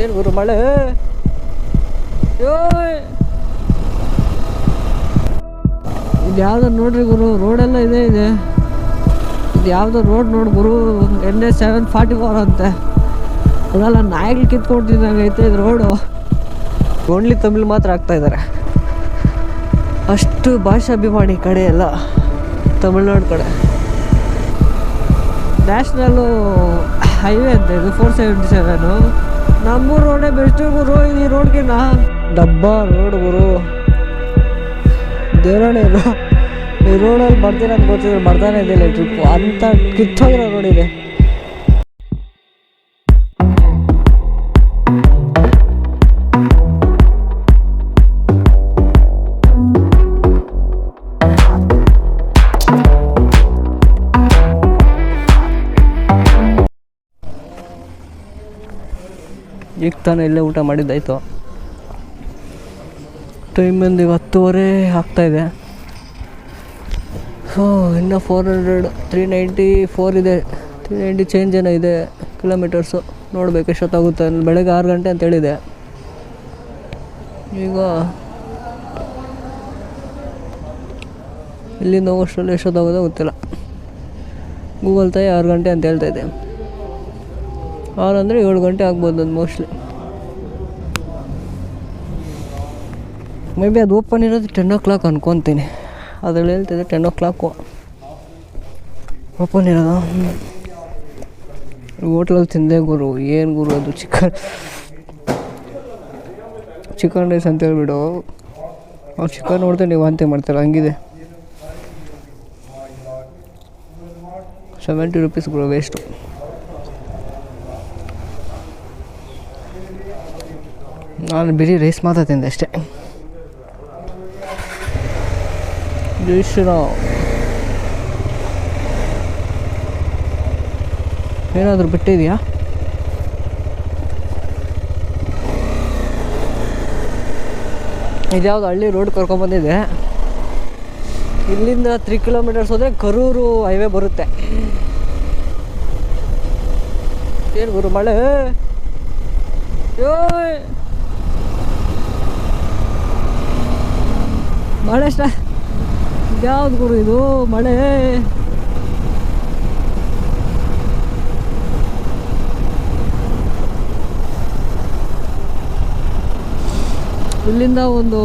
ಏನು ಗುರು ಮಳೆ? ಇದು ಯಾವ್ದು ನೋಡ್ರಿ ಗುರು ರೋಡೆಲ್ಲ ಇದೆ ಇದೆ ಇದು ಯಾವುದೋ ರೋಡ್ ನೋಡಿ ಗುರು N S seven forty four ಅಂತೆ. ಅದೆಲ್ಲ ನಾಯಿಗಳು ಕಿತ್ಕೊಂಡಿದ್ದಂಗೈತೆ ಇದು ರೋಡು ಓನ್ಲಿ ತಮಿಳು ಮಾತ್ರ ಆಗ್ತಾ ಇದ್ದಾರೆ ಅಷ್ಟು ಭಾಷಾಭಿಮಾನಿ ಕಡೆ ಎಲ್ಲ, ತಮಿಳ್ನಾಡು ಕಡೆ. ನ್ಯಾಷನಲ್ಲು ಹೈವೇ ಅಂತ, ಇದು ಫೋರ್ ಸೆವೆಂಟಿ ಸೆವೆನು ನಮ್ಮೂರು ರೋಡೇ ಬೆಸ್ಟ್ ಗುರು, ಈ ರೋಡ್ಗಿನ ಡಬ್ಬ ರೋಡ್ ಗುರು. ದೇವರಾಣೆ ಇದು ಈ ರೋಡಲ್ಲಿ ಬರ್ತೀನಿ ಅಂತ ಗೊತ್ತಿದ್ರೆ ಬರ್ತಾನೆ ಇದ್ದಿಲ್ಲ ಟ್ರಿಪ್ಪು ಅಂತ ಕಿತ್ತೋಗಿರೋ ರೋಡ್ ಈಗ ತಾನೇ ಇಲ್ಲೇ ಊಟ ಮಾಡಿದ್ದಾಯಿತು. ಟೈಮ್ ಬಂದು ಈಗ ಹತ್ತುವರೆ ಆಗ್ತಾಯಿದೆ ಸೊ ಇನ್ನು four hundred three ninety four ಇದೆ. ತ್ರೀ ನೈಂಟಿ ಚೇಂಜ್ ಏನೋ ಇದೆ ಕಿಲೋಮೀಟರ್ಸು ನೋಡಬೇಕು ಎಷ್ಟೊತ್ತಾಗುತ್ತೆ ಬೆಳಗ್ಗೆ ಆರು ಗಂಟೆ ಅಂತ ಹೇಳಿದೆ. ಈಗ ಇಲ್ಲಿಂದ ಹೋಗೋಷ್ಟರಲ್ಲಿ ಎಷ್ಟೊತ್ತಾಗೋದೋ ಗೊತ್ತಿಲ್ಲ. ಗೂಗಲ್ ತಾಯಿ ಆರು ಗಂಟೆ ಅಂತ ಹೇಳ್ತಾಯಿದ್ದೆ ಆರು ಅಂದರೆ ಏಳು ಗಂಟೆ ಆಗ್ಬೋದು ಅದು ಮೋಸ್ಟ್ಲಿ ಮೇ ಬಿ ಅದು ಓಪನ್ ಇರೋದು ಟೆನ್ ಓ ಕ್ಲಾಕ್ ಅನ್ಕೊತೀನಿ. ಅದ್ರಲ್ಲಿ ಹೇಳ್ತಿದ್ದೆ ಟೆನ್ ಓ ಕ್ಲಾಕು ಓಪನ್ ಇರೋದು? ಹೋಟ್ಲಲ್ಲಿ ತಿಂದೆ ಗುರು. ಏನು ಗುರು ಅದು ಚಿಕನ್? ಚಿಕನ್ ರೈಸ್ ಅಂತ ಹೇಳ್ಬಿಡು. ಅವ್ರು ಚಿಕನ್ ನೋಡಿದ್ರೆ ನೀವು ಅಂತೆ ಮಾಡ್ತಾರೆ. ಹಂಗಿದೆ. ಸೆವೆಂಟಿ ರುಪೀಸ್ ಗುರು ವೇಸ್ಟು ನಾನು ಬಿಡಿ ರೈಸ್ ಮಾತ್ರ ತಿಂದೆ ಅಷ್ಟೇ. ಜೈ ಶ್ರೀರಾಮ್. ಏನಾದರೂ ಬಿಟ್ಟಿದೆಯಾ? ಇದ್ಯಾವುದು ಹಳ್ಳಿ ರೋಡ್ ಕರ್ಕೊಂಬಂದಿದೆ ಇಲ್ಲಿಂದ ತ್ರೀ ಕಿಲೋಮೀಟರ್ಸ್ ಹೋದರೆ ಕರೂರು ಹೈವೇ ಬರುತ್ತೆ. ಏನು ಗುರು ಮಳೆ? ಯೋಯ್ ಮಳೆ ಸ್ಟಾ ಯಾವ್ದು ಗುರು ಇದು? ಮಳೆ. ಇಲ್ಲಿಂದ ಒಂದು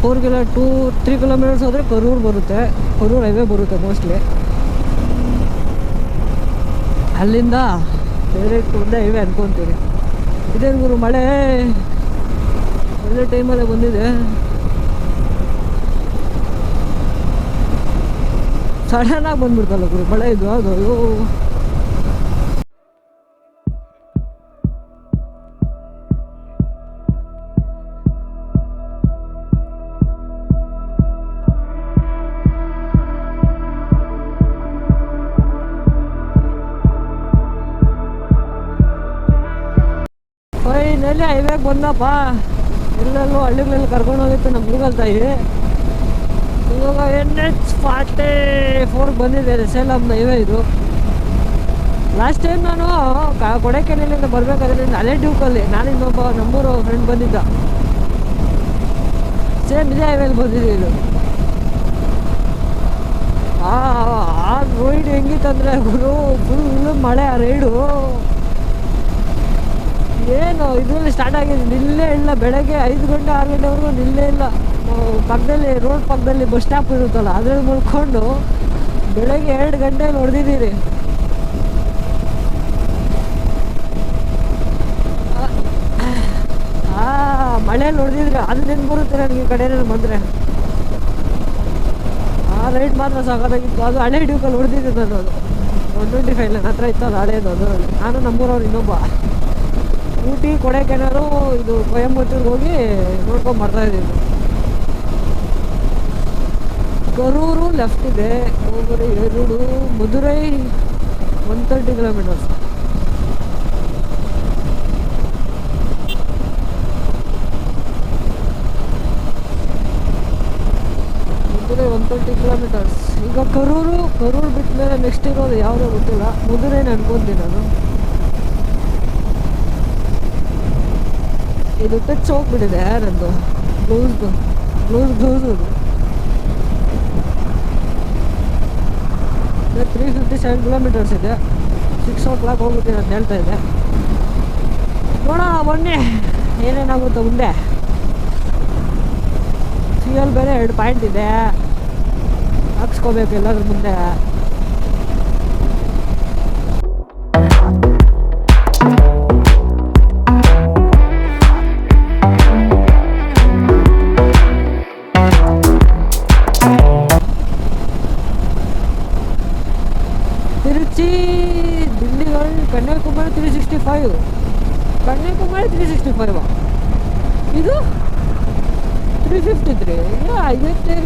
four kilo two three kilometres ಹೋದರೆ ಕರೂರು ಬರುತ್ತೆ. ಕರೂರು ಹೈವೇ ಬರುತ್ತೆ ಮೋಸ್ಟ್ಲಿ ಅಲ್ಲಿಂದ ಬೇರೆ ಒಂದೇ ಹೈವೇ ಅನ್ಕೊತೀವಿ ಇದೇನು ಗುರು ಮಳೆ? ಒಳ್ಳೆ ಟೈಮಲ್ಲೇ ಬಂದಿದೆ. ಸಡನ್ನಾಗಿ ಬಂದ್ಬಿಡ್ತಲ್ಲ ಗುರು, ಮಳೆ ಇದು, ಅದು, ಅಯ್ಯೋ. ಹೈವೇಗೆ ಬಂದಪ್ಪ. ಎಲ್ಲೆಲ್ಲೋ ಹಳ್ಳಿಗಳಲ್ಲಿ ಕರ್ಕೊಂಡು ಹೋಗಿತ್ತು ನಮ್ಮ ಗೂಗಲ್ ತಾಯಿ. ಇವಾಗ ಎನ್ ಎಚ್ ಫಾರ್ಟಿ ಫೋರ್ ಬಂದಿದೆ ಸೇಲಮ್ನ ಇವೇ ಇದು ಲಾಸ್ಟ್ ಟೈಮ್ ನಾನು ಕೊಡೈಕೆನಲ್ಲಿಂದ ಬರಬೇಕಾದ್ರೆ ಅಲೆ ಡ್ಯೂಕಲ್ಲಿ ನಾನು ಇನ್ನೊಬ್ಬ ನಮ್ಮೂರು ಫ್ರೆಂಡ್ ಬಂದಿದ್ದ. ಸೇಮ್ ಇದೇ ಹೈವೇಲಿ ಬಂದಿದೆ ಇದು. ಆ ರೈಡ್ ಹೆಂಗಿತ್ತಂದ್ರೆ ಗುರು ಫುಲ್ ಮಳೆ ಆ ರೈಡು ಏನು, ಇದರಲ್ಲಿ ಸ್ಟಾರ್ಟ್ ಆಗಿದೆ ನಿಲ್ಲೇ ಇಲ್ಲ, ಬೆಳಗ್ಗೆ ಐದು ಗಂಟೆ, ಆರು ಗಂಟೆವರೆಗೂ ನಿಲ್ಲೇ ಇಲ್ಲ. ಪಕ್ಕದಲ್ಲಿ ರೋಡ್ ಪಕ್ಕದಲ್ಲಿ ಬಸ್ ಸ್ಟಾಪ್ ಇರುತ್ತಲ್ಲ, ಅದ್ರಲ್ಲಿ ಮುಳ್ಕೊಂಡು ಬೆಳಗ್ಗೆ ಎರಡು ಗಂಟೆ ಹೊಡೆದಿದ್ದೀರಿ. ಆ ಮಳೆಯಲ್ಲಿ ಹೊಡೆದಿದ್ರೆ, ಅದು ನಿನ್ ಬರುತ್ತೆ ನನಗೆ ಈ ಕಡೆ ಬಂದರೆ. ಆ ರೈಟ್ ಮಾತ್ರ ಸಾಕಾಗಿತ್ತು ಅದು ಹಳೆ ಡ್ಯೂಕಲ್ಲಿ ಹೊಡೆದಿದ್ದೆ ನಾನು ಅದು. ಒನ್ ಟ್ವೆಂಟಿ ಫೈವ್ ನನ್ನ ಹತ್ರ ಇತ್ತು ಅದು ಹಳೇದು ಅದು. ನಾನು ನಮ್ಮೂರವ್ರು ಇನ್ನೊಬ್ಬ. ಊಟಿ ಕೊಡೆಕೆನಾರು ಇದು, ಕೊಯಂಬತ್ತೂರ್ಗೆ ಹೋಗಿ ನೋಡ್ಕೊಂಡು ಬರ್ತಾ ಇದ್ದೀವಿ. ಕರೂರು ಲೆಫ್ಟ್ ಇದೆ. ಎರಡು Madurai one thirty kilometres Madurai one thirty kilometres ಈಗ ಕರೂರು ಕರೂರು ಬಿಟ್ಟ ಮೇಲೆ ನೆಕ್ಸ್ಟ್ ಇರೋದು ಯಾವುದೋ ಗೊತ್ತಿಲ್ಲ. ಮಧುರೈ ಅನ್ಕೊಂತೀನಿ ನಾನು. ಇದು ಟಚ್ ಹೋಗ್ಬಿಟ್ಟಿದೆ ನಂದು ಬ್ಲೌಸ್ದು ಬ್ಲೌಸ್ ಬ್ಲೌಸ್ ಅದು. ತ್ರೀ ಫಿಫ್ಟಿ ಸೆವೆನ್ ಕಿಲೋಮೀಟರ್ಸ್ ಇದೆ. ಸಿಕ್ಸ್ ಓ ಕ್ಲಾಕ್ ಹೋಗ್ಬಿಟ್ಟಿದೆ ಅಂತ ಹೇಳ್ತಾ ಇದೆ. ನೋಡೋಣ, ಬನ್ನಿ. ಏನೇನಾಗುತ್ತೋ ಮುಂದೆ? ಸಿ ಎಲ್ ಬೇರೆ ಎರಡು ಪಾಯಿಂಟ್ ಇದೆ. ಹಾಕ್ಸ್ಕೋಬೇಕು ಎಲ್ಲದ್ರ ಮುಂದೆ. ಕನ್ಯಾಕುಮಾರಿ ತ್ರೀ ಸಿಕ್ಸ್ಟಿ ಫೈವ್ ಇದು ತ್ರೀ ಫಿಫ್ಟಿ ತ್ರೀ ಐವತ್ತೇ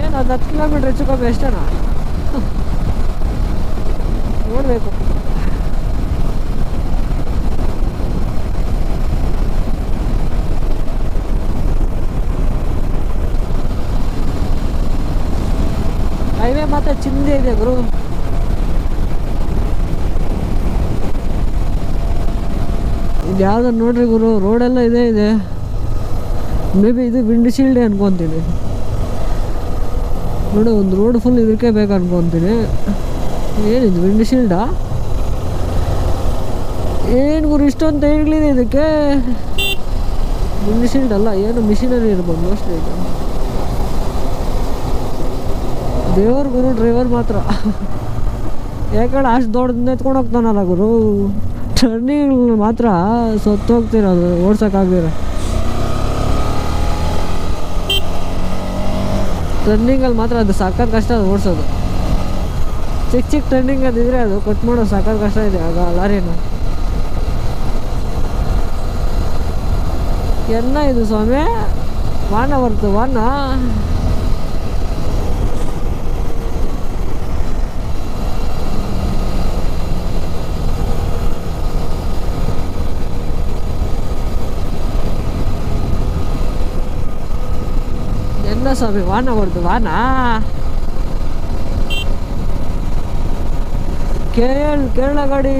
ಏನು ಅದು ಹತ್ತು ಕಿಲೋಮೀಟ್ರ್ ಹೆಚ್ಚು ಕಮ್ಮಿ ಎಷ್ಟೇನಾ ನೋಡಬೇಕು ಹೈವೇ ಮಾತ್ರ ಚಿಂದೆ ಇದೆ ಗುರು. ಇದು ಯಾವ್ದು ನೋಡ್ರಿ ಗುರು, ರೋಡೆಲ್ಲ ಇದೇ ಇದೆ. ಮೇ ಬಿ ಇದು ವಿಂಡ್ ಶೀಲ್ಡೇ ಅನ್ಕೊಂತೀನಿ. ನೋಡಿ, ಒಂದು ರೋಡ್ ಫುಲ್ ಇದಕ್ಕೆ ಬೇಕು ಅನ್ಕೊತೀನಿ. ಏನಿದು ವಿಂಡ್ ಶೀಲ್ಡಾ ಏನು ಗುರು, ಇಷ್ಟೊಂದು ಟೈರ್ಗಳಿದೆ ಇದಕ್ಕೆ. ವಿಂಡ್ ಶೀಲ್ಡ್ ಅಲ್ಲ, ಏನು ಮಿಷಿನರಿ ಇರ್ಬೋದು ಮೋಸ್ಟ್ಲಿ ಇದು ದೇವರು ಗುರು ಡ್ರೈವರ್ ಮಾತ್ರ. ಯಾಕಂದ್ರೆ ಅಷ್ಟು ದೊಡ್ಡದು ಎತ್ಕೊಂಡು ಹೋಗ್ತಾನಲ್ಲ ಗುರು. ಟರ್ನಿಂಗ್ ಮಾತ್ರ ಸತ್ತೋಗ್ತಿರೋದು, ಓಡ್ಸೋಕ್ಕಾಗ್ದಿರ. ಟರ್ನಿಂಗಲ್ಲಿ ಮಾತ್ರ ಅದು ಸಖತ್ ಕಷ್ಟ ಅದು ಓಡಿಸೋದು. ಚಿಕ್ಕ ಚಿಕ್ಕ ಟರ್ನಿಂಗ್ ಅದಿದ್ರೆ ಅದು ಕಟ್ ಮಾಡೋದು ಸಖತ್ ಕಷ್ಟ ಇದೆ ಆಗ ಲಾರಿನ. ಎನ್ನ ಇದು ಸ್ವಾಮಿ? ವಾನ ಬರ್ತು ವಾನ ಸ್ವಾಮಿ ವಾಹನ ಹೊಡೆದು ವಾಹನ ಕೇಳ್ ಕೇರಳ ಗಾಡಿ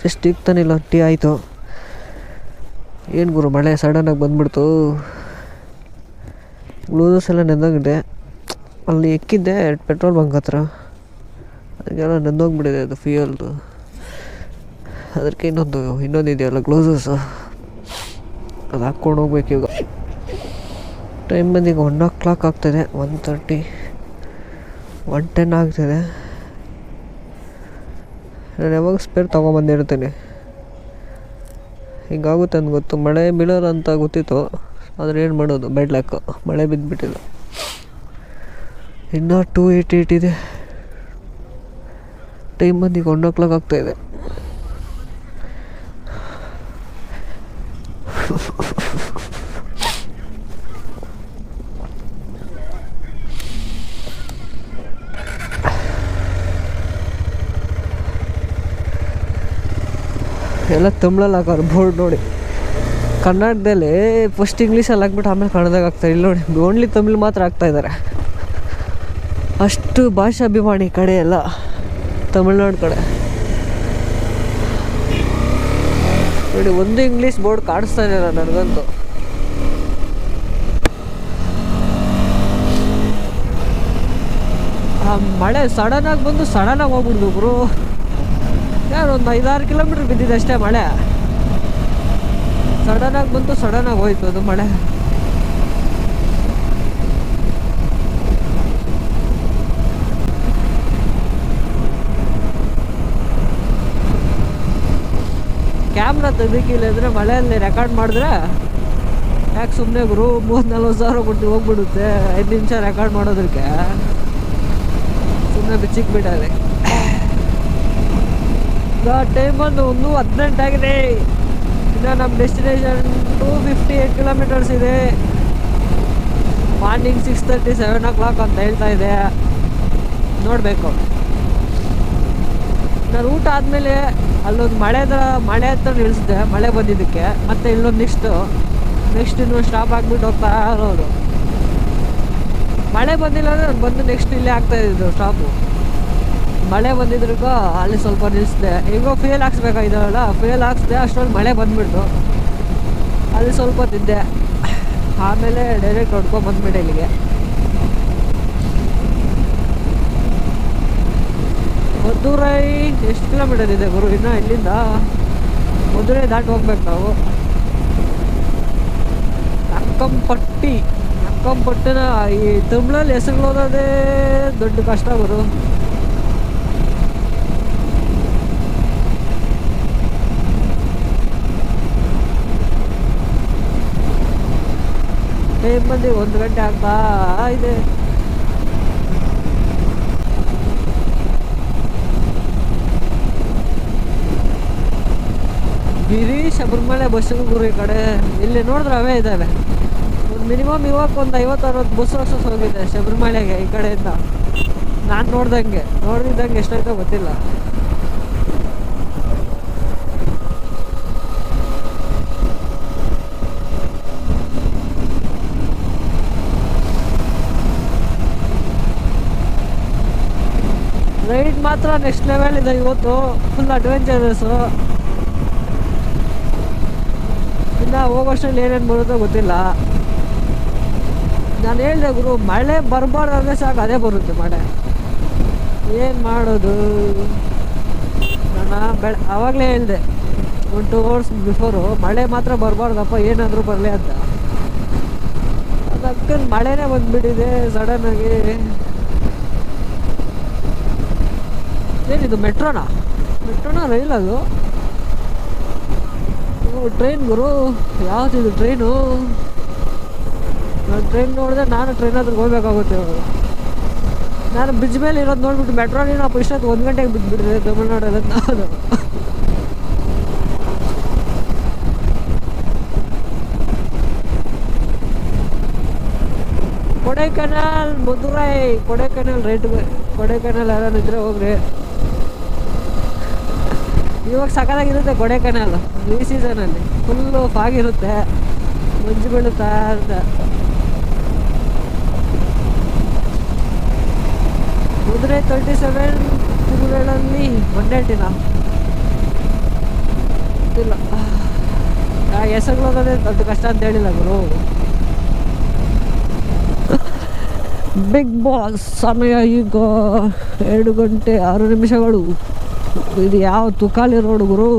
ಜಸ್ಟ್ ಈಗ ತಾನಿಲ್ಲ ಟೀ ಆಯಿತು ಏನು ಗುರು ಮಳೆ ಸಡನ್ನಾಗಿ ಬಂದ್ಬಿಡ್ತು ಗ್ಲೂಸ್ ಎಲ್ಲ ನೆಂದೋಗಿದೆ ಅಲ್ಲಿ ಎಕ್ಕಿದ್ದೆ ಪೆಟ್ರೋಲ್ ಬಂಕ್ ಹತ್ರ ಅದಕ್ಕೆಲ್ಲ ನೆಂದೋಗ್ಬಿಟ್ಟಿದೆ ಅದು ಫ್ಯೂಯಲ್ದು ಅದಕ್ಕೆ ಇನ್ನೊಂದು ಇನ್ನೊಂದು ಇದೆಯಲ್ಲ ಗ್ಲೋಸಸ್ ಅದು ಹಾಕ್ಕೊಂಡು ಹೋಗ್ಬೇಕು ಈಗ ಟೈಮ್ ಬಂದು ಈಗ ಒನ್ ಓ ಕ್ಲಾಕ್ ಆಗ್ತದೆ ಒನ್ ತರ್ಟಿ ಒನ್ ಟೆನ್ ಆಗ್ತದೆ. ನಾನು ಯಾವಾಗ ಸ್ಪೇರ್ ತೊಗೊಂಬಂದಿರ್ತೀನಿ. ಹಿಂಗಾಗುತ್ತೆ ಅಂತ ಗೊತ್ತು. ಮಳೆ ಬೀಳೋರು ಅಂತ ಗೊತ್ತಿತ್ತು. ಆದರೆ ಏನು ಮಾಡೋದು? ಬೆಡ್ ಮಳೆ ಬಿದ್ದುಬಿಟ್ಟಿಲ್ಲ ಇನ್ನೂ ಟೂ ಏಯ್ಟ್ ಏಯ್ಟ್ ಇದೆ. ಟೈಮ್ ಬಂದು ಈಗ ಒನ್ ಓ ಕ್ಲಾಕ್ ಆಗ್ತಾಯಿದೆ ಎಲ್ಲ ತಮಿಳಲ್ಲಿ ಹಾಕೋರು, ಬೋರ್ಡ್ ನೋಡಿ. ಕರ್ನಾಟಕದಲ್ಲಿ ಫಸ್ಟ್ ಇಂಗ್ಲೀಷಲ್ಲಿ ಹಾಕ್ಬಿಟ್ಟು ಆಮೇಲೆ ಕನ್ನಡದಾಗ ಹಾಕ್ತಾರೆ ಇಲ್ಲಿ ನೋಡಿ. ಓನ್ಲಿ ತಮಿಳು ಮಾತ್ರ ಹಾಕ್ತಾ ಇದ್ದಾರೆ ಅಷ್ಟು ಭಾಷಾಭಿಮಾನಿ ಕಡೆ ಎಲ್ಲ, ತಮಿಳ್ನಾಡು ಕಡೆ. ನೋಡಿ, ಒಂದು ಇಂಗ್ಲೀಷ್ ಬೋರ್ಡ್ ಕಾಣಿಸ್ತಾ ಇಲ್ಲ ನನಗಂತೂ. ಆ ಮಳೆ ಆಗಿ ಬಂದು ಸಡನ್ ಆಗಿ ಹೋಗ್ಬಿಡ್ದು ಗುರು ಯಾರು ಒಂದು ಐದಾರು ಕಿಲೋಮೀಟ್ರ್ ಬಿದ್ದಿದೆ ಅಷ್ಟೇ ಮಳೆ. ಸಡನ್ನಾಗಿ ಬಂತು ಸಡನ್ನಾಗಿ ಹೋಯ್ತು ಅದು ಮಳೆ. ಕ್ಯಾಮ್ರಾ ತೆಗಿಕಿಲ್ಲ ಅಂದರೆ ಮಳೆಯಲ್ಲಿ ರೆಕಾರ್ಡ್ ಮಾಡಿದ್ರೆ ಯಾಕೆ ಸುಮ್ಮನೆ ಗುರು ಮೂವತ್ತು ನಲ್ವತ್ತು ಸಾವಿರ ಕೊಟ್ಟು ಹೋಗ್ಬಿಡುತ್ತೆ. ಐದು ನಿಮಿಷ ರೆಕಾರ್ಡ್ ಮಾಡೋದಕ್ಕೆ. ಸುಮ್ಮನೆ ಬಿಚ್ಚಿಕ್ಬಿಟ್ಟಾರೆ ಈಗ ಟೈಮ್ ಒಂದು ಒಂದು ಹದಿನೆಂಟಾಗಿದೆ ಇನ್ನು ನಮ್ಮ destination two fifty eight kilometres ಇದೆ. Morning six thirty seven o'clock ಅಂತ ಹೇಳ್ತಾ ಇದೆ. ನೋಡಬೇಕು. ನಾನು ಊಟ ಆದಮೇಲೆ ಅಲ್ಲೊಂದು ಮಳೆ ಹತ್ರ ಮಳೆ ಹತ್ರ ನಿಲ್ಲಿಸಿದೆ ಮಳೆ ಬಂದಿದ್ದಕ್ಕೆ. ಮತ್ತೆ ಇಲ್ಲೊಂದು ನೆಕ್ಸ್ಟು ನೆಕ್ಸ್ಟ್ ಇನ್ನು ಸ್ಟಾಪ್ ಆಗಿಬಿಟ್ಟು ಹೋಗ್ತಾ ಇರೋದು. ಮಳೆ ಬಂದಿಲ್ಲ ಅಂದರೆ ನಾನು ಬಂದು ನೆಕ್ಸ್ಟ್ ಇಲ್ಲೇ ಆಗ್ತಾ ಇದ್ದು ಸ್ಟಾಪು ಮಳೆ ಬಂದಿದ್ರಿಗೂ ಅಲ್ಲಿ ಸ್ವಲ್ಪ ನಿಲ್ಲಿಸಿದೆ ಈಗ ಫೇಲ್ ಹಾಕ್ಸ್ಬೇಕಾಗಿದ್ದಾವಲ್ಲ ಫೇಲ್ ಹಾಕ್ಸ್ದೆ ಅಷ್ಟೊಂದು ಮಳೆ ಬಂದ್ಬಿಟ್ಟು ಅಲ್ಲಿ ಸ್ವಲ್ಪ ತಿದ್ದೆ ಆಮೇಲೆ ಡೈರೆಕ್ಟ್ ಹೊಡ್ಕೊಂಡು ಬಂದ್ಬಿಟ್ಟೆ ಇಲ್ಲಿಗೆ. ಮಧುರೈ ಎಷ್ಟು ಕಿಲೋಮೀಟರ್ ಇದೆ ಗುರು? ಇನ್ನು ಇಲ್ಲಿಂದ ಮದುರೈ ದಾಟಿ ಹೋಗ್ಬೇಕು ನಾವು. ಅಕ್ಕಂಪಟ್ಟಿ. ಅಕ್ಕಂಪಟ್ಟಿನ ಈ ತಮಿಳಲ್ಲಿ ಹೋದೇ ದೊಡ್ಡ ಕಷ್ಟ ಗುರು. ಟೈಮ್ ಬಂದು ಒಂದು ಗಂಟೆ ಆಗ್ತಾ ಇದೆ. ಬಿರಿ ಶಬರಿಮಲೆ ಬಸ್ಸು ಗುರು ಈ ಕಡೆ. ಇಲ್ಲಿ ನೋಡಿದ್ರೆ ಅವೇ ಇದ್ದಾವೆ. ಒಂದು ಮಿನಿಮಮ್ ಇವಾಗ ಒಂದು ಐವತ್ತು ಅರವತ್ತು ಬಸ್ ವರ್ಷಸ್ ಹೋಗಿದೆ ಶಬರಿಮಲೆಗೆ ಈ ಕಡೆಯಿಂದ. ನಾನು ನೋಡ್ದಂಗೆ, ನೋಡ್ದಿದ್ದಂಗೆ ಎಷ್ಟಾಯ್ತೋ ಗೊತ್ತಿಲ್ಲ ರೈಡ್ ಮಾತ್ರ ನೆಕ್ಸ್ಟ್ ಲೆವೆಲ್ ಇದೆ ಇವತ್ತು. ಫುಲ್ ಅಡ್ವೆಂಚರಸ್ಸು ಇನ್ನು ಹೋಗೋಷ್ಟರಲ್ಲಿ ಏನೇನು ಬರುತ್ತೋ ಗೊತ್ತಿಲ್ಲ. ನಾನು ಹೇಳಿದೆ ಗುರು, ಮಳೆ ಬರಬಾರ್ದು ಅಂದರೆ ಸಾಕು, ಅದೇ ಬರುತ್ತೆ ಮಳೆ. ಏನು ಮಾಡೋದು? ನಾನು ಬೆಳೆ ಆವಾಗಲೇ ಹೇಳಿದೆ ಒನ್ ಟು ಅವರ್ಸ್ ಬಿಫೋರು ಮಳೆ ಮಾತ್ರ ಬರಬಾರ್ದಪ್ಪ, ಏನಾದರೂ ಬರಲಿ ಅಂತ. ಅದಕ್ಕೆ ಮಳೆನೇ ಬಂದುಬಿಟ್ಟಿದೆ ಸಡನ್ನಾಗಿ ಏನಿದು ಮೆಟ್ರೋನಾ? ಮೆಟ್ರೋನಾ ರೈಲ್ ಅದು? ಟ್ರೈನ್ ಗುರು. ಯಾವ್ದಿದು ಟ್ರೈನು? ನಾನು ಟ್ರೈನ್ ನೋಡಿದ್ರೆ ನಾನು ಟ್ರೈನ್ ಹತ್ರ ಹೋಗ್ಬೇಕಾಗುತ್ತೆ ಇವಾಗ. ನಾನು ಬ್ರಿಡ್ಜ್ ಮೇಲೆ ಇರೋದು ನೋಡ್ಬಿಟ್ಟು ಮೆಟ್ರೋ ನೀನು ಇಷ್ಟೊತ್ತು ಒಂದು ಗಂಟೆಗೆ ಬಿದ್ದುಬಿಟ್ಟಿದೆ ತಮಿಳ್ನಾಡಲ್ಲಿ ನಾನು. ಕೊಡೈಕೆನಾಲ್, ಮಧುರೈ. ಕೊಡೈಕೆನಾಲ್ ರೈಟ್ ಕೊಡೈಕೆನಾಲ್ ಇದ್ರೆ ಹೋಗ್ರಿ. ಇವಾಗ ಸಕಲಾಗಿರುತ್ತೆ ಕೊಡೈಕೆನಾಲ್ ಈ ಸೀಸನಲ್ಲಿ ಫುಲ್ಲು ಫಾಗಿರುತ್ತೆ ಮಂಜು ಬೀಳುತ್ತಾ ಅಂತ. ಕುದುರೆ ತರ್ಟಿ ಸೆವೆನ್ ತಿರುಗಳಲ್ಲಿ ಒಂದೇಟಿನ ಗೊತ್ತಿಲ್ಲ ಹೆಸರು ಹೋಗೋದೇ ಅದು ಕಷ್ಟ ಅಂತ ಹೇಳಿಲ್ಲ ಗುರು. ಬಿಗ್ ಬಾಸ್ ಸಮಯ ಈಗ ಎರಡು ಗಂಟೆ ಆರು ನಿಮಿಷಗಳು. ಇದು ಯಾವ ತುಕಾಲಿ ರೋಡ್ ಗುರು?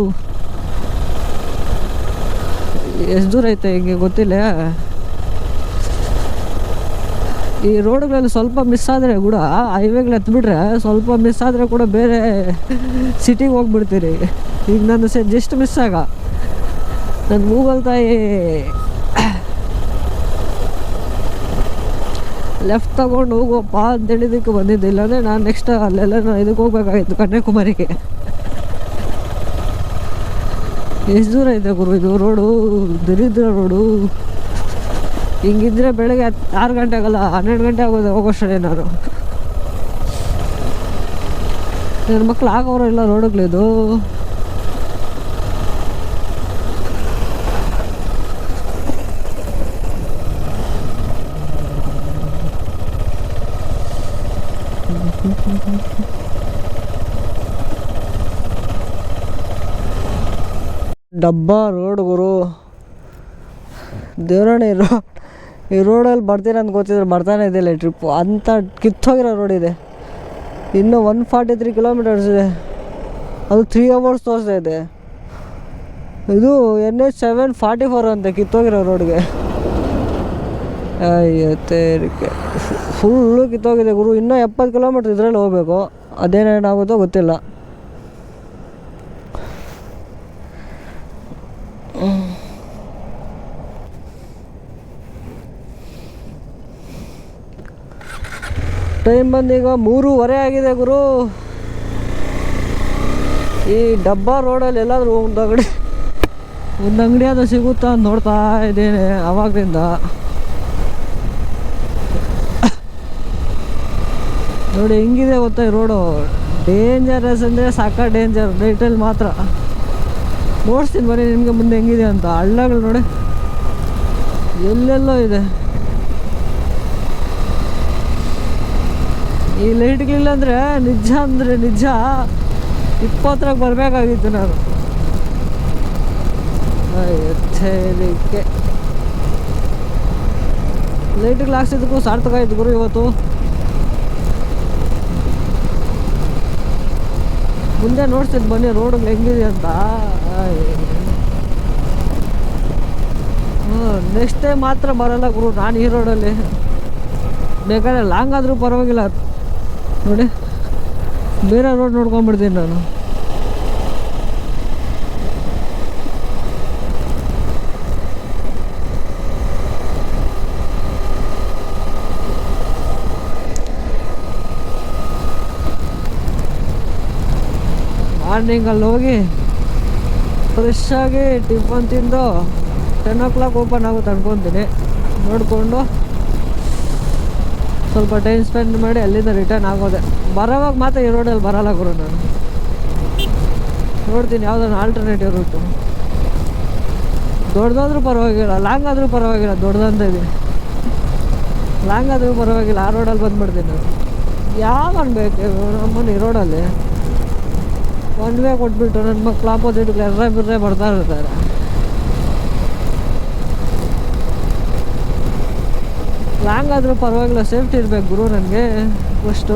ಎಷ್ಟು ದೂರ ಐತೆ ಹಿಂಗೆ ಗೊತ್ತಿಲ್ಲ. ಈ ರೋಡ್ಗಳಲ್ಲಿ ಸ್ವಲ್ಪ ಮಿಸ್ ಆದರೆ ಕೂಡ ಹೈವೇಗಳು ಎತ್ಬಿಟ್ರೆ ಸ್ವಲ್ಪ ಮಿಸ್ ಆದರೆ ಕೂಡ ಬೇರೆ ಸಿಟಿಗೆ ಹೋಗ್ಬಿಡ್ತೀರಿ. ಈಗ ನನ್ನ ಸೆ ಜಸ್ಟ್ ಮಿಸ್ ಆಗ. ನನ್ನ ಗೂಗಲ್ ತಾಯಿ ಲೆಫ್ಟ್ ತಗೊಂಡು ಹೋಗುವಪ್ಪ ಅಂತ ಹೇಳಿದಕ್ಕೆ ಬಂದಿದ್ದೆ. ಇಲ್ಲಾಂದರೆ ನಾನು ನೆಕ್ಸ್ಟ್ ಅಲ್ಲೆಲ್ಲ ನಾನು ಇದಕ್ಕೆ ಹೋಗ್ಬೇಕಾಗಿತ್ತು ಕನ್ಯಾಕುಮಾರಿಗೆ. ಎಷ್ಟು ದೂರ ಇದೆ ಗುರು ಇದು ರೋಡು ದರಿದ್ರ ರೋಡು ಹಿಂಗಿದ್ರೆ ಬೆಳಗ್ಗೆ ಹತ್ತು ಆರು ಗಂಟೆ ಆಗಲ್ಲ, ಹನ್ನೆರಡು ಗಂಟೆ ಆಗೋದು ಹೋಗೋಷ್ಟೇ ನಾನು. ನನ್ನ ಮಕ್ಳು ಆಗೋರು ಇಲ್ಲ ರೋಡುಗಳಿದು ಡಬ್ಬ, ರೋಡ್ ಗುರು. ದೇವರಾಣಿ ರೋ, ಈ ರೋಡಲ್ಲಿ ಬರ್ತೀನಿ ಅಂತ ಗೊತ್ತಿದ್ರೆ ಬರ್ತಾನೆ ಇದೆಯಲ್ಲ ಟ್ರಿಪ್ಪು ಅಂಥ ಕಿತ್ತೋಗಿರೋ ರೋಡ್ ಇದೆ. ಇನ್ನೂ ಒನ್ ಫಾರ್ಟಿ ತ್ರೀ ಕಿಲೋಮೀಟರ್ಸ್ ಇದೆ. ಅದು ತ್ರೀ ಅವರ್ಸ್ ತೋರಿಸ್ತಾ ಇದೆ. ಇದು N H seven forty four ಅಂತೆ ಕಿತ್ತೋಗಿರೋ ರೋಡ್ಗೆ. ಅಯ್ಯೋ, ತೇರಿಕೆ. ಫುಲ್ಲು ಕಿತ್ತೋಗಿದೆ ಗುರು. ಇನ್ನೂ ಎಪ್ಪತ್ತು ಕಿಲೋಮೀಟ್ರ್ ಇದರಲ್ಲಿ ಹೋಗ್ಬೇಕು. ಅದೇನೇನಾಗುತ್ತೋ ಗೊತ್ತಿಲ್ಲ. ಟೈಮ್ ಬಂದೀಗ ಮೂರುವರೆ ಆಗಿದೆ ಗುರು. ಈ ಡಬ್ಬಾ ರೋಡಲ್ಲಿ ಎಲ್ಲಾದರೂ ಒಂದು ಅಂಗಡಿ ಒಂದು ಅಂಗಡಿ ಅದು ಸಿಗುತ್ತಾ ನೋಡ್ತಾ ಇದ್ದೇನೆ ಅವಾಗಲಿಂದ. ನೋಡಿ ಹೆಂಗಿದೆ ಗೊತ್ತಾ ರೋಡು? ಡೇಂಜರಸ್ ಅಂದರೆ ಸಾಕ ಡೇಂಜರ್ ನೈಟಲ್ಲಿ ಮಾತ್ರ. ನೋಡ್ತೀನಿ ಬರೀ ನಿಮಗೆ ಮುಂದೆ ಹೆಂಗಿದೆ ಅಂತ. ಹಳ್ಳಗಳು ನೋಡಿ. ಎಲ್ಲೆಲ್ಲೋ ಇದೆ. ಈ ಲೈಟ್ಗಳಿಲ್ಲ ಅಂದರೆ ನಿಜ ಅಂದರೆ ನಿಜ. ಇಪ್ಪತ್ತರಾಗ ಬರಬೇಕಾಗಿತ್ತು ನಾನು. ಲೈಟ್ಗಳು ಹಾಕ್ಸಿದ್ದಕ್ಕೂ ಸಾರ್ಥಕ ಆಯ್ತು ಗುರು ಇವತ್ತು. ಮುಂದೆ ನೋಡ್ತಿದ್ದು ಬನ್ನಿ ರೋಡ್ ಹೆಂಗಿದೆ ಅಂತ. ನೆಕ್ಸ್ಟ್ ಟೈಮ್ ಮಾತ್ರ ಬರಲ್ಲ ಗುರು, ನಾನು ಈ ರೋಡಲ್ಲಿ ಬೇಕಾದ್ರೆ ಲಾಂಗ್ ಆದರೂ ಪರವಾಗಿಲ್ಲ. ನೋಡಿ, ಬೇರೆ ರೋಡ್ ನೋಡ್ಕೊಂಡ್ಬಿಡ್ತೀನಿ ನಾನು. ಮಾರ್ನಿಂಗ್ ಅಲ್ಲಿ ಹೋಗಿ ಫ್ರೆಶ್ ಆಗಿ ಟಿಫನ್ ತಿಂದು ಟೆನ್ ಓ ಕ್ಲಾಕ್ ಓಪನ್ ಆಗುತ್ತೆ ಅನ್ಕೊತೀನಿ. ನೋಡಿಕೊಂಡು ಸ್ವಲ್ಪ ಟೈಮ್ ಸ್ಪೆಂಡ್ ಮಾಡಿ ಅಲ್ಲಿಂದ ರಿಟರ್ನ್ ಆಗೋದೆ. ಬರೋವಾಗ ಮಾತ್ರ ಈ ರೋಡಲ್ಲಿ ಬರಲ್ಲ ಗುರು ನಾನು. ನೋಡ್ತೀನಿ ಯಾವುದನ್ನು ಆಲ್ಟರ್ನೇಟಿವ್ ರೂಟು ದೊಡ್ಡದಾದ್ರೂ ಪರವಾಗಿಲ್ಲ ಲಾಂಗ್ ಆದರೂ ಪರವಾಗಿಲ್ಲ, ದೊಡ್ಡದಂತ ಇದ್ದೀನಿ ಲಾಂಗ್ ಆದರೂ ಪರವಾಗಿಲ್ಲ, ಆ ರೋಡಲ್ಲಿ ಬಂದ್ಬಿಡ್ತೀನಿ ನಾನು. ಯಾವ ಅನ್ಬೇಕು ನಮ್ಮನ್ನು ಈ ರೋಡಲ್ಲಿ ಒನ್ ವೇ ಕೊಟ್ಬಿಟ್ಟು ನನ್ನ ಮಕ್ಳು ಆಪೋಸಿಟ್ಗೆ ಎರ್ರ ಬಿರ್ರೆ ಬರ್ತಾ ಇರ್ತಾರೆ. ಲಾಂಗ್ ಆದರೂ ಪರವಾಗಿಲ್ಲ ಸೇಫ್ಟಿ ಇರಬೇಕು ಗುರು ನನಗೆ. ಫಸ್ಟು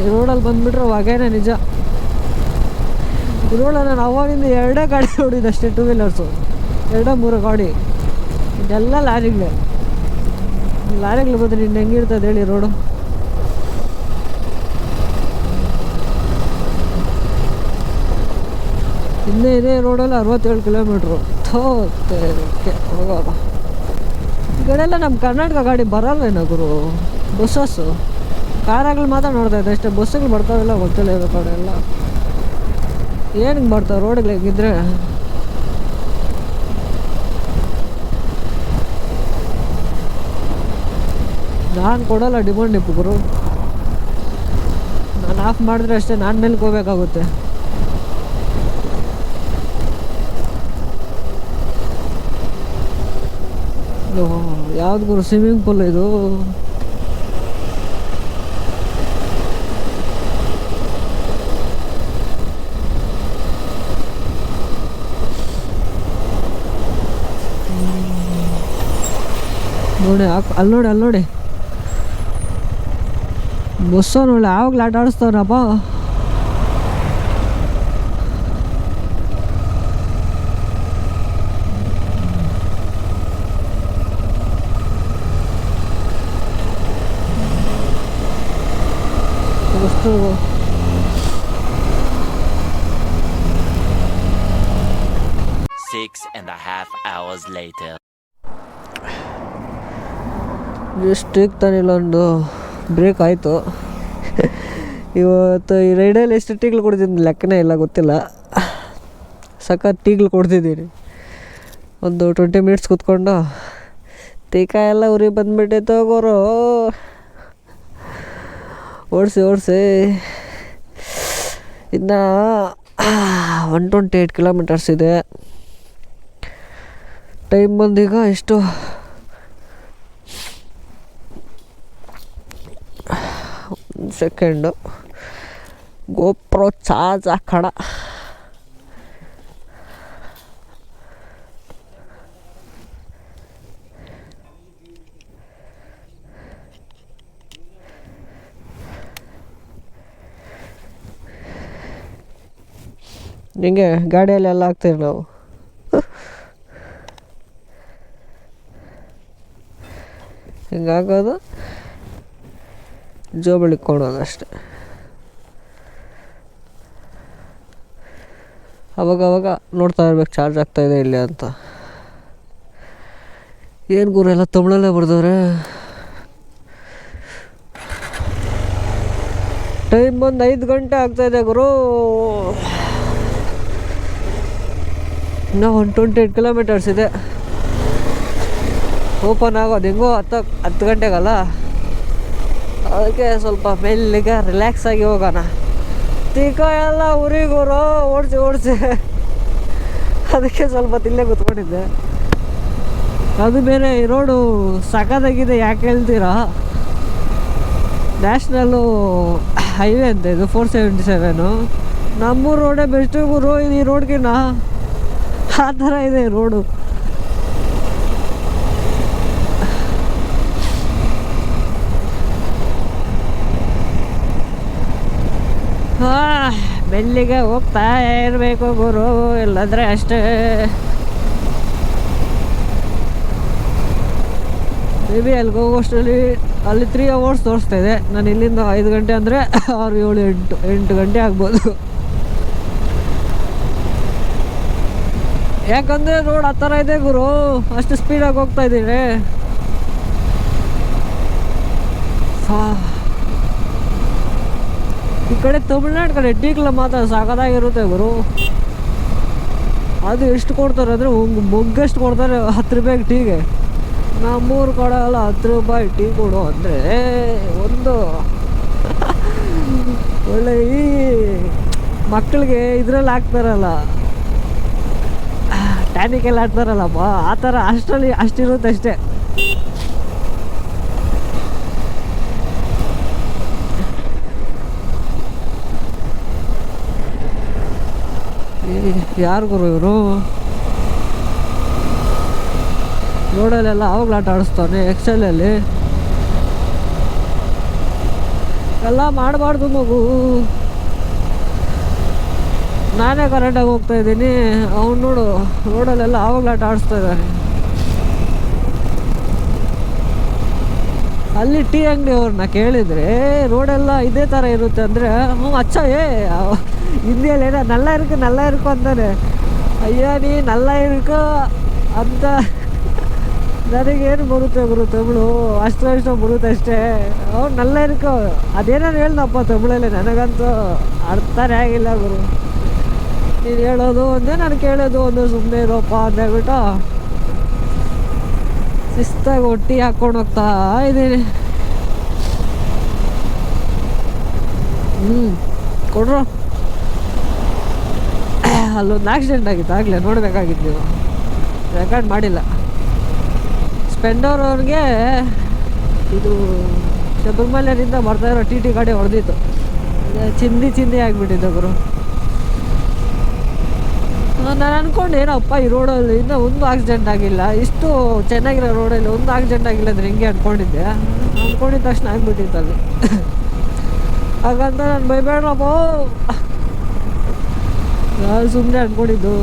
ಈ ರೋಡಲ್ಲಿ ಬಂದುಬಿಟ್ರೆ ಹೊಗೆನೇ ನಿಜ. ರೋಡಲ್ಲಿ ನಾನು ಅವಾಗಿಂದ ಎರಡೇ ಗಾಡಿ ನೋಡಿದ್ದೆ ಅಷ್ಟೇ ಟೂ ವೀಲರ್ಸು ಎರಡೇ ಮೂರು ಗಾಡಿ. ಇದೆಲ್ಲ ಲಾರಿಗಳೇ. ಲಾರಿಗಳು ಬಂದರೆ ಇನ್ನು ಹೆಂಗಿರ್ತದೆ ಹೇಳಿ ರೋಡು ಇನ್ನೇ ಇದೇ ರೋಡಲ್ಲಿ ಅರವತ್ತೇಳು ಕಿಲೋಮೀಟ್ರು. ತೋತೆ ಹೋಗೋದು ಈ ಕಡೆ ಎಲ್ಲ ನಮ್ಮ ಕರ್ನಾಟಕ ಗಾಡಿ ಬರಲ್ಲೇನೋ ಗುರು? ಬಸ್ಸಸ್ಸು. ಕಾರಾಗಳು ಮಾತ್ರ ನೋಡ್ತಾ ಇದ್ದೆ. ಅಷ್ಟೇ ಬಸ್ಸುಗಳು ಬರ್ತಾವೆಲ್ಲ ಗೊತ್ತಿಲ್ಲ ಇರೋ ಕಡೆ ಎಲ್ಲ. ಏನಕ್ಕೆ ಬರ್ತಾವೆ ರೋಡ್ಗಳು ಹೆಂಗಿದ್ರೆ? ನಾನು ಕೊಡಲ್ಲ ಡಿಮಾಂಡ್ ಇಪ್ಪು ಗುರು. ನಾನು ಆಫ್ ಮಾಡಿದ್ರೆ ಅಷ್ಟೇ ನಾನು ಮೇಲೆ ಹೋಗ್ಬೇಕಾಗುತ್ತೆ. ಯಾವ್ದು ಗುರು ಸ್ವಿಮ್ಮಿಂಗ್ ಪೂಲ್ ಇದು? ನೋಡಿ ಅಲ್ಲಿ ನೋಡಿ ಅಲ್ಲಿ ನೋಡಿ. ಬಸ್ಸೋ ನೋಡಿ ಯಾವಾಗಲೂ ಆಟ ಆಡಿಸ್ತವನಪ್ಪ ಎಷ್ಟು Six and a half hours later. ಎಷ್ಟು ತಾನೆ ಇಲ್ಲೊಂದು ಬ್ರೇಕ್ ಆಯಿತು. ಇವತ್ತು ಈ ರೈಡಲ್ಲಿ ಎಷ್ಟು ಟೀಗ್ಲು ಕೊಡ್ತಿದ್ದೀನಿ ಲೆಕ್ಕನೇ ಇಲ್ಲ ಗೊತ್ತಿಲ್ಲ. ಸಖತ್ ಟೀಗಳು ಕೊಡ್ತಿದ್ದೀನಿ. ಒಂದು ಟ್ವೆಂಟಿ ಮಿನಿಟ್ಸ್ ಕೂತ್ಕೊಂಡು. ಟೀಕಾ ಎಲ್ಲ ಉರಿ ಬಂದುಬಿಟ್ಟೆ ಹೋಗೋರು ಓಡಿಸಿ ಓಡಿಸಿ. ಇನ್ನು ಒನ್ ಟ್ವೆಂಟಿ ಏಯ್ಟ್ ಕಿಲೋಮೀಟರ್ಸ್ ಇದೆ. ಟೈಮ್ ಬಂದೀಗ ಎಷ್ಟು ಸೆಕೆಂಡು ಗೋಪ್ರೋ ಚಾರ್ಜ್ ಹಾಕೋಣ. ಹಿಂಗೆ ಗಾಡಿಯಲ್ಲೆಲ್ಲ ಹಾಕ್ತೀವಿ ನಾವು. ಹಿಂಗಾಗೋದು? ಜೋಬಳಿ ಕೊಡೋದು ಅಷ್ಟೆ. ಅವಾಗ ಅವಾಗ ನೋಡ್ತಾ ಇರ್ಬೇಕು, ಚಾರ್ಜ್ ಆಗ್ತಾಯಿದೆ ಇಲ್ಲಿ ಅಂತ. ಏನು ಗುರು ಎಲ್ಲ ತಮಿಳಲ್ಲೇ ಬರ್ದವ್ರೆ? ಟೈಮ್ ಬಂದು ಐದು ಗಂಟೆ ಆಗ್ತಾಯಿದೆ ಗುರು. ಇನ್ನೂ ಒನ್ ಟ್ವೆಂಟಿ ಏಟ್ ಕಿಲೋಮೀಟರ್ಸ್ ಇದೆ. ಓಪನ್ ಆಗೋದು ಹೆಂಗೋ ಹತ್ತು ಹತ್ತು ಗಂಟೆಗಲ್ಲ. ಅದಕ್ಕೆ ಸ್ವಲ್ಪ ಮೆಲ್ಲಿಗೆ ರಿಲ್ಯಾಕ್ಸ್ ಆಗಿ ಹೋಗೋಣ. ತೀಕ ಎಲ್ಲ ಊರಿಗೂರು ಓಡಿಸಿ ಓಡಿಸಿ. ಅದಕ್ಕೆ ಸ್ವಲ್ಪ ತಿಲ್ಲೇ ಕೂತ್ಕೊಂಡಿದ್ದೆ. ಅದು ಬೇರೆ ಈ ರೋಡು ಸಖತ್ತಾಗಿದೆ, ಯಾಕೆ ಹೇಳ್ತೀರಾ? ನ್ಯಾಷನಲ್ಲು ಹೈವೇ ಅಂತ, ಇದು ಫೋರ್ ಸೆವೆಂಟಿ ಸೆವೆನು ನಮ್ಮೂರು ರೋಡೇ ಬೆಸ್ಟ್ ಊರು, ಈ ರೋಡ್ಗಿನ್ನ ಆ ಥರ ಇದೆ ರೋಡು. ಬೆಳ್ಳಿಗೆ ಹೋಗ್ತಾ ಇರಬೇಕು ಗುರು, ಇಲ್ಲಂದ್ರೆ ಅಷ್ಟೇ. ಮೇ ಬಿ ಅಲ್ಲಿಗೆ ಹೋಗೋಷ್ಟರಲ್ಲಿ ಅಲ್ಲಿ ತ್ರೀ ಅವರ್ಸ್ ತೋರಿಸ್ತಾ ಇದೆ. ನಾನು ಇಲ್ಲಿಂದ ಐದು ಗಂಟೆ ಅಂದರೆ ಆರು, ಏಳು, ಎಂಟು ಎಂಟು ಗಂಟೆ ಆಗ್ಬೋದು. ಯಾಕಂದರೆ ರೋಡ್ ಆ ಥರ ಇದೆ ಗುರು. ಅಷ್ಟು ಸ್ಪೀಡಾಗಿ ಹೋಗ್ತಾ ಇದ್ದೀರಿ ಈ ಕಡೆ ತಮಿಳ್ನಾಡು ಕಡೆ ಟೀಕ್ಲ ಮಾತ್ರ ಸಾಕಾಗಿರುತ್ತೆ ಗುರು. ಅದು ಎಷ್ಟು ಕೊಡ್ತಾರೆ ಅಂದರೆ ಮೊಗ್ಗಷ್ಟು ಕೊಡ್ತಾರೆ ಹತ್ತು ರೂಪಾಯಿಗೆ ಟೀಗೆ. ನಮ್ಮೂರು ಕಡೆ ಎಲ್ಲ ಹತ್ತು ರೂಪಾಯಿ ಟೀ ಕೊಡು ಅಂದರೆ ಒಂದು ಒಳ್ಳೆ ಈ ಮಕ್ಕಳಿಗೆ ಇದರಲ್ಲಿ ಹಾಕ್ತಾರಲ್ಲ. ಟ್ಯಾನಿಕ್ ಎಲ್ಲ ಆಡ್ತಾರಲ್ಲಪ್ಪ ಆ ಥರ ಅಷ್ಟರಲ್ಲಿ ಅಷ್ಟಿರುತ್ತೆ ಅಷ್ಟೇ. ಯಾರು ಗುರು ಇವರು? ರೋಡಲ್ಲೆಲ್ಲ ಆಟ ಆಡಿಸ್ತಾನೆ ಎಕ್ಸೆಲಲ್ಲಿ ಎಲ್ಲ ಮಾಡಬಾರ್ದು ಮಗು. ನಾನೇ ಕರೆಕ್ಟಾಗಿ ಹೋಗ್ತಾ ಇದ್ದೀನಿ. ಅವ್ನು ನೋಡು ರೋಡಲ್ಲೆಲ್ಲ ಆಟ ಆಡಿಸ್ತಾ ಇದ್ದಾನೆ ಅಲ್ಲಿ ಟೀ ಅಂಗಡಿ ಅವ್ರನ್ನ ಕೇಳಿದರೆ ರೋಡೆಲ್ಲ ಇದೇ ಥರ ಇರುತ್ತೆ ಅಂದರೆ ಹ್ಞೂ ಅಚ್ಚ, ಏ ಹಿಂದಿಯಲ್ಲಿ ಏನೋ ನಲ್ಲ ಇರ್ಕು ನಲ್ಲ ಇರ್ಕು ಅಂತಾನೆ. ಅಯ್ಯ, ನೀ ನಲ್ಲ ಇರ್ಕು ಅಂತ ನನಗೇನು ಬರುತ್ತೆ ಗುರು ತಮಿಳು ಅಷ್ಟು ಇಷ್ಟ ಬರುತ್ತೆ ಅಷ್ಟೇ. ಅವ್ರು ನಲ್ಲ ಇರ್ಕೋ. ಅದೇನಾರು ಹೇಳ್ದಪ್ಪ ತಮಿಳಲ್ಲಿ ನನಗಂತೂ ಅರ್ಥನೇ ಆಗಿಲ್ಲ ಗುರು. ನೀನು ಹೇಳೋದು ಒಂದೇ ನಾನು ಕೇಳೋದು ಒಂದು ಸುಮ್ಮನೆ ಇರೋಪ್ಪ ಅಂದೇಳ್ಬಿಟ್ಟು ಶಿಸ್ತಾಗಿ ಒಟ್ಟಿ ಹಾಕ್ಕೊಂಡು ಹೋಗ್ತಾ ಇದ್ದೀನಿ. ಹ್ಞೂ ಕೊಡ್ರು. ಅಲ್ಲೊಂದು ಆಕ್ಸಿಡೆಂಟ್ ಆಗಿತ್ತು, ಆಗಲೇ ನೋಡಬೇಕಾಗಿತ್ತು ನೀವು. ರೆಕಾರ್ಡ್ ಮಾಡಿಲ್ಲ. ಸ್ಪೆಂಡರ್ ಅವ್ರಿಗೆ ಇದು ಶಬರಿಮಲೆಯಿಂದ ಬರ್ತಾ ಇರೋ ಟಿ ಟಿ ಗಾಡಿ ಹೊಡೆದಿತ್ತು. ಚಿಂದಿ ಚಿಂದಿ ಆಗಿಬಿಟ್ಟಿದ್ದು ಗುರು. ನಾನು ಅನ್ಕೊಂಡು, ಏನಪ್ಪ ಈ ರೋಡಲ್ಲಿ ಇನ್ನೂ ಒಂದು ಆಕ್ಸಿಡೆಂಟ್ ಆಗಿಲ್ಲ, ಇಷ್ಟು ಚೆನ್ನಾಗಿರೋ ರೋಡಲ್ಲಿ ಒಂದು ಆಕ್ಸಿಡೆಂಟ್ ಆಗಿಲ್ಲ ಅಂದರೆ ಹಿಂಗೆ ಅಂದ್ಕೊಂಡಿದ್ದೆ ಅಂದ್ಕೊಂಡಿದ್ದ ತಕ್ಷಣ ಆಗಿಬಿಟ್ಟಿತ್ತು ಅಲ್ಲಿ ಹಾಗಂತ ನಾನು ಬೈಬೇಡಪ್ಪ ಸುಮ್ಮನೆ ಅಂದ್ಕೊಂಡಿದ್ದು